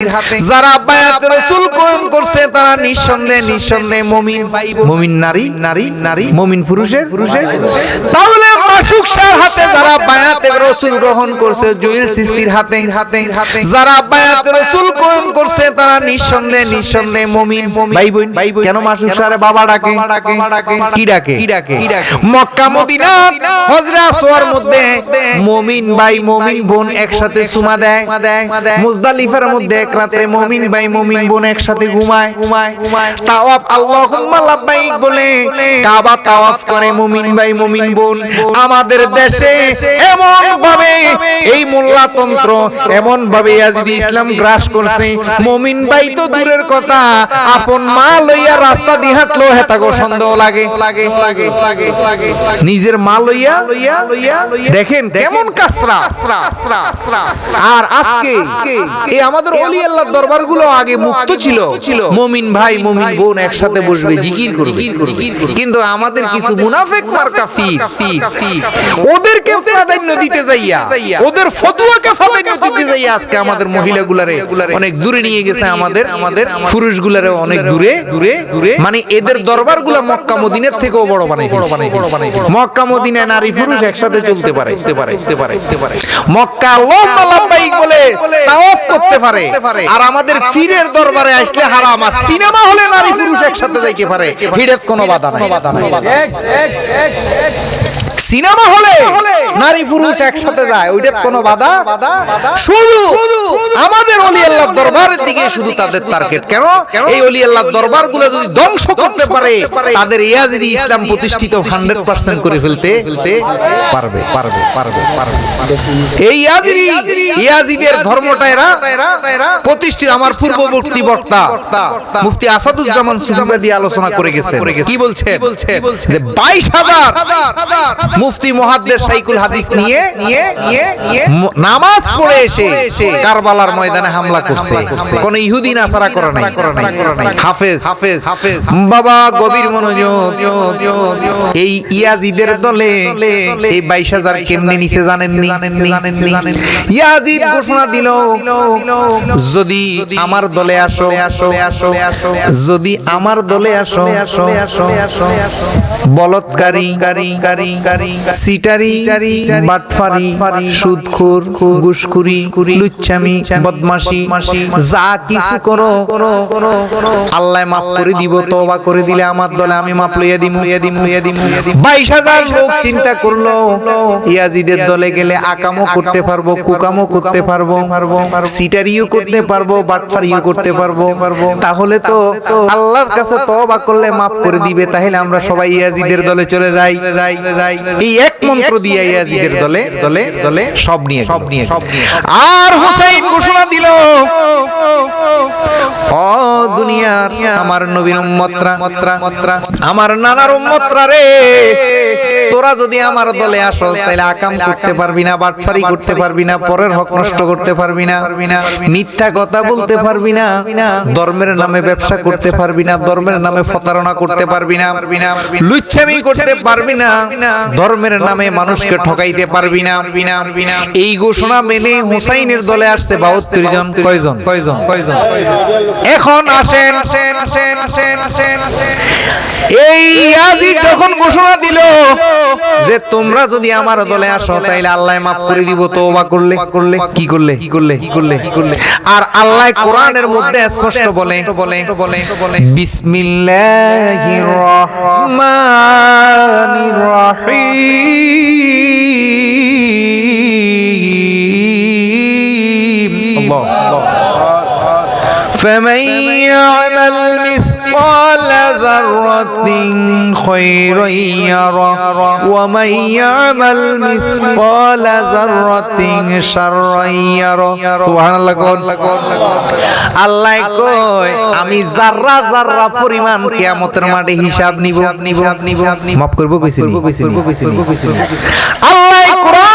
যারা বায়াত রাসূল গ্রহণ করছে তারা নিঃসন্দেহে নিঃসন্দেহে মুমিন মুমিন নারী নারী নারী মমিন পুরুষের পুরুষের তাহলে রাসূল গ্রহণ করছে জুয়েল সিস্তির হাতে। হাতে যারা বায়াত রাসূল কবুল করছে তারা নিঃসন্দেহে নিঃসন্দেহে মুমিন ভাই বোন ভাই বোন কেন মাসুক শাহরে বাবা ডাকে? কি ডাকে? কি ডাকে? মক্কা মদিনা হযরত সোয়ার মধ্যে মুমিন ভাই মুমিন বোন একসাথে সুমা দেয়। মুজদালিফার মধ্যে এক রাতে মুমিন ভাই মুমিন বোন একসাথে ঘুমায়। ঘুমায় ঘুমায়। তাওয়াফ আল্লাহুম্মা লাব্বাইক বলে। কাবা তাওয়াফ করে মুমিন ভাই মুমিন বোন। আমাদের দেশে এমন ভাবে এই মোল্লাতন্ত্র এমন ভাবে ইয়াজিদি ইসলাম গ্রাস করছে, মুমিন ভাই তো দূরের কথা, আপন মা লইয়া রাস্তা দিয়ে হাঁটলো হেতাগো সন্দেহ লাগে। নিজের মা লইয়া, দেখেন কেমন কাসরা। আর আজকে এই আমাদের অলি আল্লাহর দরবারগুলো আগে মুক্ত ছিল। মুমিন ভাই, মুমিন বোন একসাথে বসবে, জিকির করবে। কিন্তু আমাদের কিছু মুনাফিক মার্কা ফি ওদেরকে প্রাধান্য দিতে যাইয়া, ওদের ফতুয়াকে প্রাধান্য দিতে যাইয়া আজকে আমাদের মহিলাগুলারে অনেক দূরে নিয়ে গেছে আমাদের আমাদের পুরুষগুলারে অনেক দূরে দূরে দূরে মানে এদের দরবারগুলো মক্কা মদিনের থেকেও বড় বানাই বড় বানাই বড় বানাই মক্কা মদিনায় নারী পুরুষ একসাথে চলতে পারে। চলতে পারে চলতে পারে চলতে পারে মক্কা লম্বা লম্বাই বলে তাওয়াফ করতে পারে। আর আমাদের ফিরের দরবারে আসলে হারাম, আর সিনেমা হলে নারী পুরুষ একসাথে যাইতে পারে। হিডেত কোনো বাধা নাই বাধা নাই। সিনেমা হলে নারী পুরুষ একসাথে যায় ওইটার কোনো বাধা? শুধু আমাদের অলি আল্লাহ দরবারের দিকে শুধু তাদের টার্গেট কেন? এই অলি আল্লাহর দরবারগুলো যদি ধ্বংস করতে পারে তাদের ইয়াজিদি ইসলাম প্রতিষ্ঠিত 100% করে ফেলতে ফেলতে পারবে পারবে পারবে পারবে এই ইয়াজিদি ইয়াজিদের ধর্মটা এরা প্রতিষ্ঠিত। আমার পূর্ববর্তী বক্তা মুফতি আসাদুজ্জামান সুফিবাদী আলোচনা করে গেছে কি বলছে বলছে যে 22000 মুফতি মুহাদ্দিস সাইকুল হাদিস নিয়ে নামাজ পড়ে এসে কারবালার ময়দানে হামলা করছে। কোন ইহুদি নাসারা করে নাই। হাফেজ হাফেজ হাফেজ। বাবা গভীর মনোযোগ এই ইয়াজিদের দলে এই বাইশ হাজার কেমনে নিচে জানেননি? ইয়াজিদ ঘোষণা দিল যদি আমার দলে আসো যদি আমার দলে আসো বলৎকারী কারি কারি কারি সিটারি বাটফারি সুদখোর ঘুষখুরি বদমাশি যা কিছু করো। আল্লাহ মাফ করে দিব তওবা করে দিলে আমার দলে আমি মাফ লইয়া দিমু। ইয়া দিমু। ইয়া দিমু বাইশ হাজার লোক চিন্তা করল ইয়াজিদের দলে গেলে আকামও করতে পারব কুকামও করতে পারব সিটারিও করতে পারব বাটফারিও করতে পারব। তাহলে তো আল্লাহর কাছে তওবা করলে মাফ করে দিবে তাহলে আমরা সবাই ইয়াজিদের দলে চলে যাই। যাই যাই। এই এক মন্ত্র দিয়ে ইয়াজিদের দলে দলে দলে সব নিয়ে সব নিয়ে সব নিয়ে আর হুসাইন ঘোষণা দিল ও দুনিয়ার আমার নবীর উম্মতরা আমার নানার মত্রা রে তোরা যদি আমার দলে আসো তাহলে আকাম করতে পারবি না বাটফারি করতে পারবি না পরের হক নষ্ট করতে পারবি না মিথ্যা কথা বলতে পারবি না ধর্মের নামে ব্যবসা করতে পারবি না ধর্মের নামে প্রতারণা করতে পারবি না লুচ্ছামি করতে পারবি না ধর্মের নামে মানুষকে ঠকাইতে পারবি না এই ঘোষণা মেনে হুসাইনের দলে আসছে বাহাত্তর জন কয়জন কয়জন কয়জন এখন আসেন আসেন আসেন আসেন আসেন এই আজি যখন ঘোষণা দিল যে তোমরা যদি আমার দলে আসো তাইলে আল্লাহ মাফ করে দিব তওবা করলে করলে কি করলে কি করলে কি করলে কি করলে আর আল্লাহ কোরআনের মধ্যে স্পষ্ট বলে বলে বলে বলে বিসমিল্লাহির রহমানির রহিম আল্লাহ فمن يعمل مثقال ذرة خيرا يره ومن يعمل مثقال ذرة شرا يره سبحان الله قول আল্লাহ কয় আমি জাররা জাররা পরিমাণ কিয়ামতের মাঠে হিসাব নিব নিব নিব মাফ করব কইছি কইছি আল্লাহ কোরআন